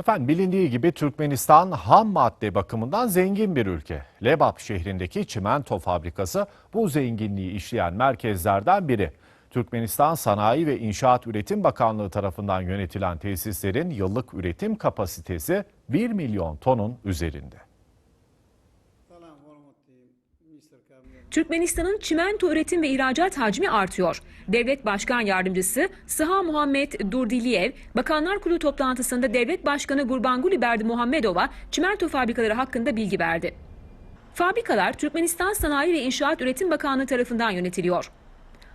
Efendim bilindiği gibi Türkmenistan ham madde bakımından zengin bir ülke. Lebap şehrindeki çimento fabrikası bu zenginliği işleyen merkezlerden biri. Türkmenistan Sanayi ve İnşaat Üretim Bakanlığı tarafından yönetilen tesislerin yıllık üretim kapasitesi 1 milyon tonun üzerinde. Türkmenistan'ın çimento üretim ve ihracat hacmi artıyor. Devlet Başkan Yardımcısı Sıha Muhammed Durdiliyev, Bakanlar Kurulu toplantısında Devlet Başkanı Gurbanguly Berdi Muhammedova çimento fabrikaları hakkında bilgi verdi. Fabrikalar Türkmenistan Sanayi ve İnşaat Üretim Bakanlığı tarafından yönetiliyor.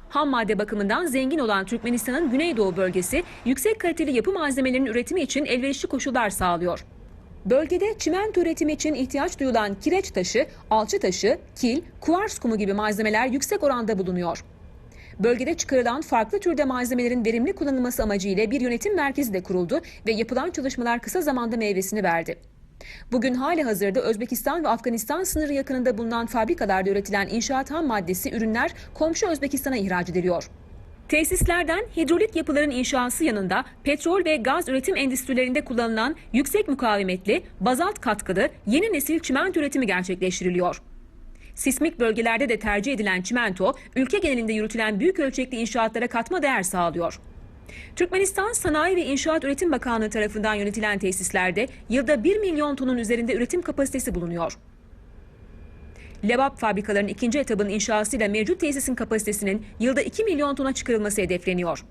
Ham madde bakımından zengin olan Türkmenistan'ın Güneydoğu bölgesi yüksek kaliteli yapı malzemelerinin üretimi için elverişli koşullar sağlıyor. Bölgede çimento üretimi için ihtiyaç duyulan kireç taşı, alçı taşı, kil, kuvars kumu gibi malzemeler yüksek oranda bulunuyor. Bölgede çıkarılan farklı türde malzemelerin verimli kullanılması amacıyla bir yönetim merkezi de kuruldu ve yapılan çalışmalar kısa zamanda meyvesini verdi. Bugün hali hazırda Özbekistan ve Afganistan sınırı yakınında bulunan fabrikalarda üretilen inşaat ham maddesi ürünler komşu Özbekistan'a ihraç ediliyor. Tesislerden hidrolik yapıların inşası yanında petrol ve gaz üretim endüstrilerinde kullanılan yüksek mukavemetli, bazalt katkılı yeni nesil çimento üretimi gerçekleştiriliyor. Sismik bölgelerde de tercih edilen çimento, ülke genelinde yürütülen büyük ölçekli inşaatlara katma değer sağlıyor. Türkmenistan Sanayi ve İnşaat Üretim Bakanlığı tarafından yönetilen tesislerde yılda 1 milyon tonun üzerinde üretim kapasitesi bulunuyor. Lebap fabrikalarının ikinci etabının inşasıyla mevcut tesisin kapasitesinin yılda 2 milyon tona çıkarılması hedefleniyor.